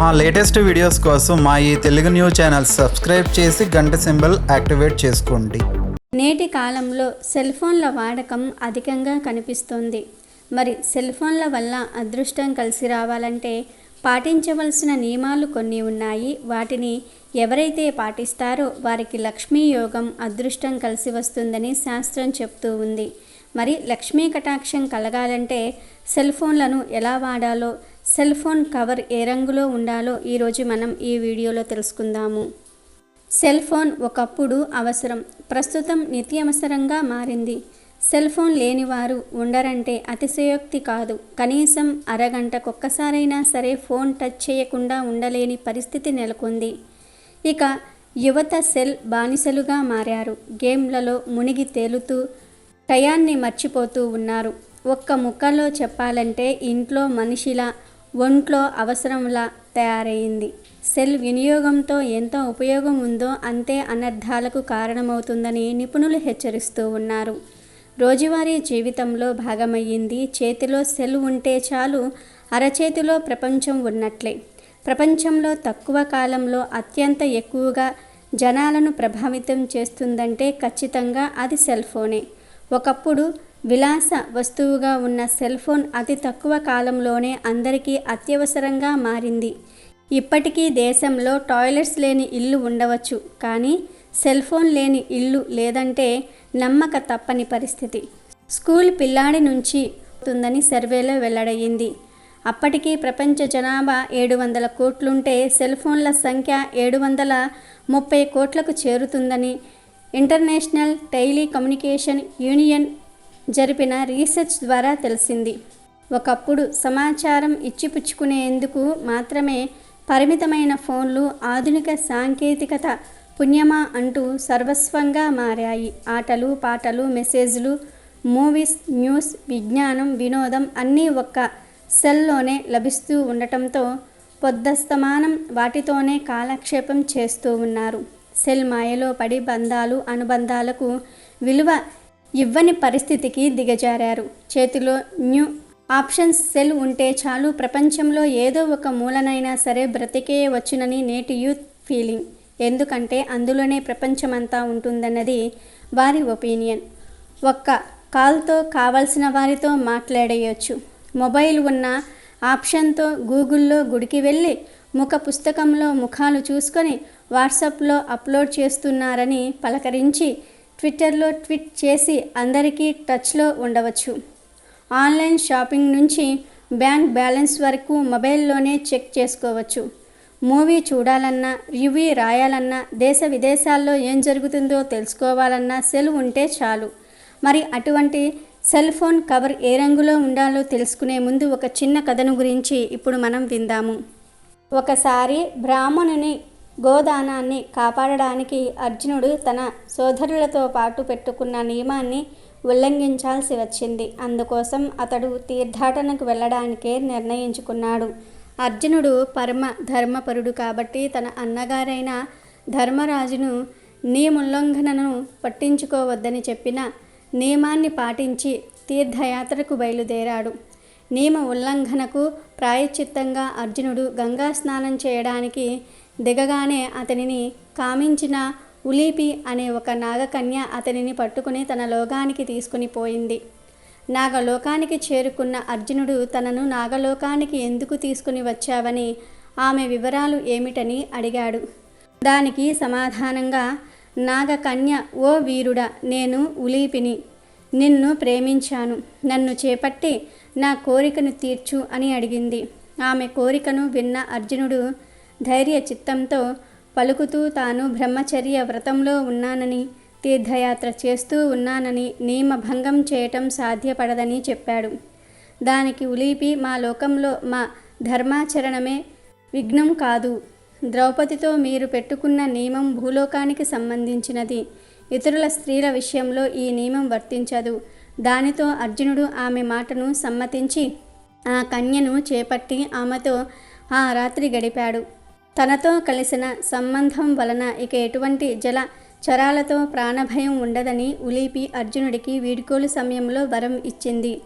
మా latest videos కోసం మా ఈ తెలుగు న్యూస్ ఛానల్ సబ్స్క్రైబ్ చేసి గంట సింబల్ యాక్టివేట్ చేసుకోండి. నేటి కాలంలో సెల్ ఫోన్ల వాడకం అధికంగా కనిపిస్తోంది. మరి సెల్ ఫోన్ల వల్ల అదృష్టం కలిసి రావాలంటే పాటించవలసిన నియమాలు కొన్ని ఉన్నాయి. వాటిని ఎవరైతే పాటిస్తారో వారికి లక్ష్మీ యోగం అదృష్టం కలిసి వస్తుందని శాస్త్రం చెప్తూ ఉంది. మరి లక్ష్మీ కటాక్షం కలగాలంటే సెల్ ఫోన్లను ఎలా వాడాలో సెల్ ఫోన్ కవర్ ఏ రంగులో ఉండాలో ఈరోజు మనం ఈ వీడియోలో తెలుసుకుందాము. సెల్ ఫోన్ ఒకప్పుడు అవసరం. ప్రస్తుతం నిత్యవసరంగా మారింది. సెల్ ఫోన్ లేనివారు ఉండరంటే అతిశయోక్తి కాదు. కనీసం అరగంటకొక్కసారైనా సరే ఫోన్ టచ్ చేయకుండా ఉండలేని పరిస్థితి నెలకొంది. ఇక యువత సెల్ బానిసలుగా మారారు. గేమ్లలో మునిగి తేలుతూ టయాన్ని మర్చిపోతూ ఉన్నారు. ఒక్క ముక్కలో చెప్పాలంటే ఇంట్లో మనిషిలా ఒంట్లో అవసరంలా తయారైంది. సెల్ వినియోగంతో ఎంత ఉపయోగం ఉందో అంతే అనర్థాలకు కారణమవుతుందని నిపుణులు హెచ్చరిస్తూ ఉన్నారు. రోజువారీ జీవితంలో భాగమయ్యింది. చేతిలో సెల్ ఉంటే చాలు అరచేతిలో ప్రపంచం ఉన్నట్లే. ప్రపంచంలో తక్కువ కాలంలో అత్యంత ఎక్కువగా జనాలను ప్రభావితం చేస్తుందంటే ఖచ్చితంగా అది సెల్ ఫోనే. ఒకప్పుడు విలాస వస్తువుగా ఉన్న సెల్ ఫోన్ అతి తక్కువ కాలంలోనే అందరికీ అత్యవసరంగా మారింది. ఇప్పటికీ దేశంలో టాయిలెట్స్ లేని ఇల్లు ఉండవచ్చు కానీ సెల్ ఫోన్ లేని ఇల్లు లేదంటే నమ్మక తప్పని పరిస్థితి. స్కూల్ పిల్లాడి నుంచి ఉందని సర్వేలో వెల్లడయ్యింది. అప్పటికీ ప్రపంచ జనాభా ఏడు వందల కోట్లుంటే సెల్ ఫోన్ల సంఖ్య ఏడు వందల ముప్పై కోట్లకు చేరుతుందని ఇంటర్నేషనల్ టెలికమ్యూనికేషన్ యూనియన్ జరిపిన రీసెర్చ్ ద్వారా తెలిసింది. ఒకప్పుడు సమాచారం ఇచ్చిపుచ్చుకునేందుకు మాత్రమే పరిమితమైన ఫోన్లు ఆధునిక సాంకేతికత పుణ్యమా అంటూ సర్వస్వంగా మారాయి. ఆటలు పాటలు మెసేజ్లు మూవీస్ న్యూస్ విజ్ఞానం వినోదం అన్నీ ఒక్క సెల్లోనే లభిస్తూ ఉండటంతో పొద్దస్తమానం వాటితోనే కాలక్షేపం చేస్తూ ఉన్నారు. సెల్ మాయలో పడి బంధాలు అనుబంధాలకు విలువ ఇవ్వని పరిస్థితికి దిగజారారు. చేతిలో న్యూ ఆప్షన్స్ సెల్ ఉంటే చాలు ప్రపంచంలో ఏదో ఒక మూలనైనా సరే బ్రతికే వచ్చునని నేటి యూత్ ఫీలింగ్. ఎందుకంటే అందులోనే ప్రపంచమంతా ఉంటుందన్నది వారి ఒపీనియన్. ఒక్క కాల్తో కావలసిన వారితో మాట్లాడేయచ్చు. మొబైల్ ఉన్న ఆప్షన్తో గూగుల్లో గుడికి వెళ్ళి ముఖ పుస్తకంలో ముఖాలు చూసుకొని వాట్సాప్లో అప్లోడ్ చేస్తున్నారని పలకరించి ట్విట్టర్లో ట్వీట్ చేసి అందరికీ టచ్లో ఉండవచ్చు. ఆన్లైన్ షాపింగ్ నుంచి బ్యాంక్ బ్యాలెన్స్ వరకు మొబైల్లోనే చెక్ చేసుకోవచ్చు. మూవీ చూడాలన్నా రివ్యూ రాయాలన్నా దేశ విదేశాల్లో ఏం జరుగుతుందో తెలుసుకోవాలన్నా సెల్ ఉంటే చాలు. మరి అటువంటి సెల్ ఫోన్ కవర్ ఏ రంగులో ఉండాలో తెలుసుకునే ముందు ఒక చిన్న కథను గురించి ఇప్పుడు మనం విందాము. ఒకసారి బ్రాహ్మణుని గోదానాన్ని కాపాడడానికి అర్జునుడు తన సోదరులతో పాటు పెట్టుకున్న నియమాన్ని ఉల్లంఘించాల్సి వచ్చింది. అందుకోసం అతడు తీర్థాటనకు వెళ్ళడానికే నిర్ణయించుకున్నాడు. అర్జునుడు పరమ ధర్మపరుడు కాబట్టి తన అన్నగారైన ధర్మరాజును నియముల్లంఘనను పట్టించుకోవద్దని చెప్పిన నియమాన్ని పాటించి తీర్థయాత్రకు బయలుదేరాడు. నియమ ఉల్లంఘనకు ప్రాయశ్చిత్తంగా అర్జునుడు గంగా స్నానం చేయడానికి దిగగానే అతనిని కామించిన ఉలీపి అనే ఒక నాగకన్య అతనిని పట్టుకుని తన లోకానికి తీసుకుని పోయింది. నాగలోకానికి చేరుకున్న అర్జునుడు తనను నాగలోకానికి ఎందుకు తీసుకుని వచ్చావని ఆమె వివరాలు ఏమిటని అడిగాడు. దానికి సమాధానంగా నాగకన్య ఓ వీరుడా నేను ఉలీపిని. నిన్ను ప్రేమించాను. నన్ను చేపట్టి నా కోరికను తీర్చు అని అడిగింది. ఆమె కోరికను విన్న అర్జునుడు ధైర్య చిత్తంతో పలుకుతూ తాను బ్రహ్మచర్య వ్రతంలో ఉన్నానని తీర్థయాత్ర చేస్తూ ఉన్నానని నియమభంగం చేయటం సాధ్యపడదని చెప్పాడు. దానికి ఉలీపి మా లోకంలో మా ధర్మాచరణమే విఘ్నం కాదు. ద్రౌపదితో మీరు పెట్టుకున్న నియమం భూలోకానికి సంబంధించినది. ఇతరుల స్త్రీల విషయంలో ఈ నియమం వర్తించదు. దానితో అర్జునుడు ఆమె మాటను సమ్మతించి ఆ కన్యను చేపట్టి ఆమెతో ఆ రాత్రి గడిపాడు. తనతో కలిసిన సంబంధం వలన ఇక ఎటువంటి జల చరాలతో ప్రాణభయం ఉండదని ఉలీపి అర్జునుడికి వీడ్కోలు సమయంలో వరం ఇచ్చింది.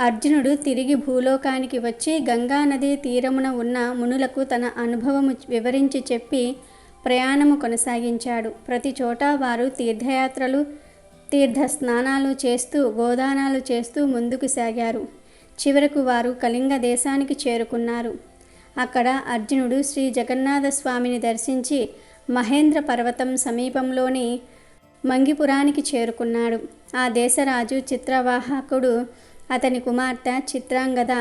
అర్జునుడు తిరిగి భూలోకానికి వచ్చి గంగానది తీరమున ఉన్న మునులకు తన అనుభవము వివరించి చెప్పి ప్రయాణము కొనసాగించాడు. ప్రతి చోట వారు తీర్థయాత్రలు తీర్థ స్నానాలు చేస్తూ గోదానాలు చేస్తూ ముందుకు సాగారు. చివరకు వారు కళింగ దేశానికి చేరుకున్నారు. అక్కడ అర్జునుడు శ్రీ జగన్నాథ స్వామిని దర్శించి మహేంద్ర పర్వతం సమీపంలోని మంగిపురానికి చేరుకున్నాడు. ఆ దేశరాజు చిత్రవాహకుడు అతని కుమార్తె చిత్రాంగద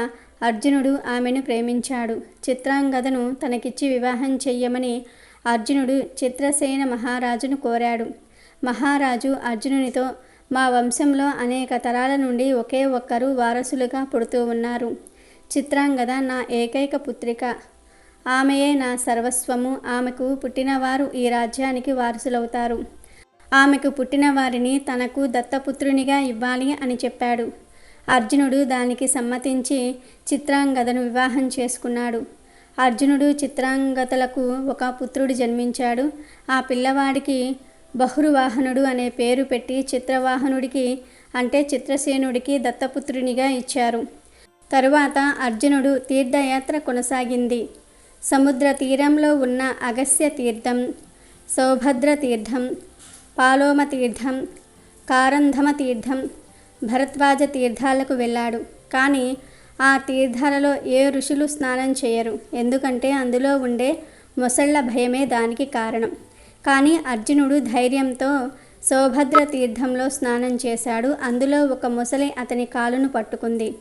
అర్జునుడు ఆమెను ప్రేమించాడు. చిత్రాంగదను తనకిచ్చి వివాహం చెయ్యమని అర్జునుడు చిత్రసేన మహారాజును కోరాడు. మహారాజు అర్జునునితో మా వంశంలో అనేక తరాల నుండి ఒకే ఒక్కరు వారసులుగా పుడుతూ ఉన్నారు. చిత్రాంగద నా ఏకైక పుత్రిక. ఆమెయే నా సర్వస్వము. ఆమెకు పుట్టినవారు ఈ రాజ్యానికి వారసులవుతారు. ఆమెకు పుట్టిన వారిని తనకు దత్తపుత్రునిగా ఇవ్వాలి అని చెప్పాడు. అర్జునుడు దానికి సమ్మతించి చిత్రాంగదను వివాహం చేసుకున్నాడు. అర్జునుడు చిత్రాంగతలకు ఒక పుత్రుడు జన్మించాడు. ఆ పిల్లవాడికి బహురువాహనుడు అనే పేరు పెట్టి చిత్రవాహనుడికి అంటే చిత్రసేనుడికి దత్తపుత్రునిగా ఇచ్చారు. తరువాత అర్జునుడు తీర్థయాత్ర కొనసాగింది. సముద్ర తీరంలో ఉన్న అగస్య తీర్థం సౌభద్ర తీర్థం పాలోమ తీర్థం కారంధమ తీర్థం భరద్వాజ తీర్థాలకు వెళ్ళాడు. కానీ ఆ తీర్థాలలో ఏ ఋషులు స్నానం చేయరు. ఎందుకంటే అందులో ఉండే మొసళ్ళ భయమే దానికి కారణం. కానీ అర్జునుడు ధైర్యంతో సౌభద్ర తీర్థంలో స్నానం చేశాడు. అందులో ఒక మొసలి అతని కాలును పట్టుకుంది.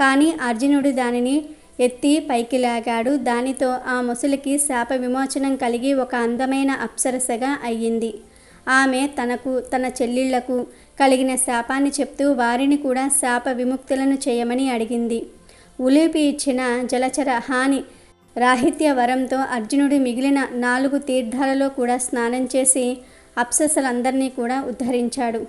కానీ అర్జునుడు దానిని ఎత్తి పైకి లాగాడు. దానితో ఆ మొసలికి శాప విమోచనం కలిగి ఒక అందమైన అప్సరసగా అయ్యింది. ఆమె తనకు తన చెల్లిళ్ళకు కలిగిన శాపాన్ని చెప్తూ వారిని కూడా శాప విముక్తులను చేయమని అడిగింది. ఉలిపి ఇచ్చిన జలచర హాని రాహిత్య వరంతో అర్జునుడు మిగిలిన నాలుగు తీర్థాలలో కూడా స్నానం చేసి అప్ససలందరినీ కూడా ఉద్ధరించాడు.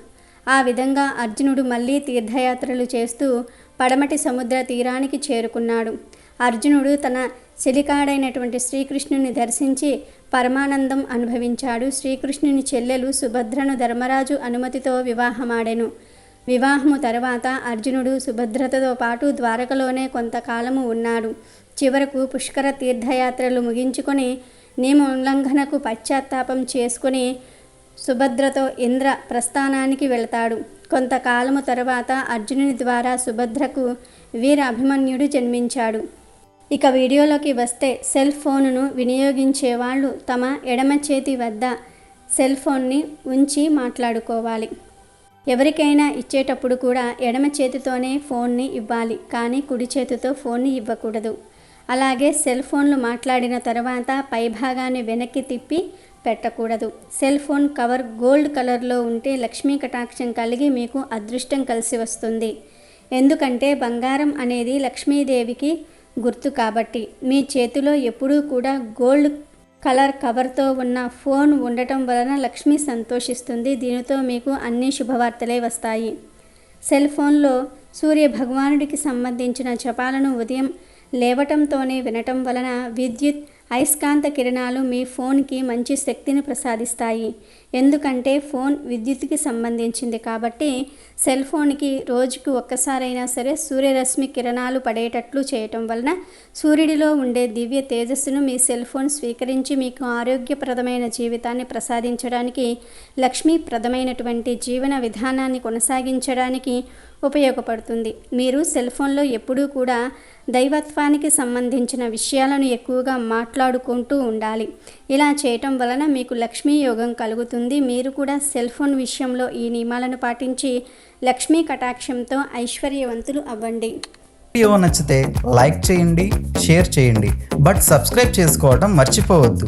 ఆ విధంగా అర్జునుడు మళ్ళీ తీర్థయాత్రలు చేస్తూ పడమటి సముద్ర తీరానికి చేరుకున్నాడు. అర్జునుడు తన చెలికాడైనటువంటి శ్రీకృష్ణుని దర్శించి పరమానందం అనుభవించాడు. శ్రీకృష్ణుని చెల్లెలు సుభద్రను ధర్మరాజు అనుమతితో వివాహమాడెను. వివాహము తర్వాత అర్జునుడు సుభద్రతతో పాటు ద్వారకలోనే కొంతకాలము ఉన్నాడు. చివరకు పుష్కర తీర్థయాత్రలు ముగించుకొని నియమ ఉల్లంఘనకు పశ్చాత్తాపం చేసుకుని సుభద్రతో ఇంద్ర ప్రస్థానానికి వెళతాడు. కొంతకాలము తరువాత అర్జునుని ద్వారా సుభద్రకు వీర అభిమన్యుడు జన్మించాడు. ఇక వీడియోలోకి వస్తే సెల్ ఫోనును వినియోగించే వాళ్ళు తమ ఎడమ చేతి వద్ద సెల్ ఫోన్ని ఉంచి మాట్లాడుకోవాలి. ఎవరికైనా ఇచ్చేటప్పుడు కూడా ఎడమ చేతితోనే ఫోన్ని ఇవ్వాలి కానీ కుడి చేతితో ఫోన్ని ఇవ్వకూడదు. అలాగే సెల్ ఫోన్లు మాట్లాడిన తర్వాత పైభాగాన్ని వెనక్కి తిప్పి పెట్టకూడదు. సెల్ ఫోన్ కవర్ గోల్డ్ కలర్లో ఉంటే లక్ష్మీ కటాక్షం కలిగి మీకు అదృష్టం కలిసి వస్తుంది. ఎందుకంటే బంగారం అనేది లక్ష్మీదేవికి గుర్తు కాబట్టి మీ చేతిలో ఎప్పుడూ కూడా గోల్డ్ కలర్ కవర్తో ఉన్న ఫోన్ ఉండటం వలన లక్ష్మి సంతోషిస్తుంది. దీనితో మీకు అన్ని శుభవార్తలే వస్తాయి. సెల్ ఫోన్లో సూర్య భగవానుడికి సంబంధించిన జపాలను ఉదయం లేవటంతోనే వినటం వలన విద్యుత్ అయస్కాంత కిరణాలు మీ ఫోన్కి మంచి శక్తిని ప్రసాదిస్తాయి. ఎందుకంటే ఫోన్ విద్యుత్కి సంబంధించింది కాబట్టి సెల్ ఫోన్కి రోజుకు ఒక్కసారైనా సరే సూర్యరశ్మి కిరణాలు పడేటట్లు చేయటం వలన సూర్యుడిలో ఉండే దివ్య తేజస్సును మీ సెల్ ఫోన్ స్వీకరించి మీకు ఆరోగ్యప్రదమైన జీవితాన్ని ప్రసాదించడానికి లక్ష్మీప్రదమైనటువంటి జీవన విధానాన్ని కొనసాగించడానికి ఉపయోగపడుతుంది. మీరు సెల్ ఫోన్లో ఎప్పుడూ కూడా దైవత్వానికి సంబంధించిన విషయాలను ఎక్కువగా మాట్లాడుకుంటూ ఉండాలి. ఇలా చేయటం వలన మీకు లక్ష్మీ యోగం కలుగుతుంది. మీరు కూడా సెల్ ఫోన్ విషయంలో ఈ నియమాలను పాటించి లక్ష్మీ కటాక్షంతో ఐశ్వర్యవంతులు అవ్వండి. వీడియో నచ్చితే లైక్ చేయండి షేర్ చేయండి. బట్ సబ్స్క్రైబ్ చేసుకోవడం మర్చిపోవద్దు.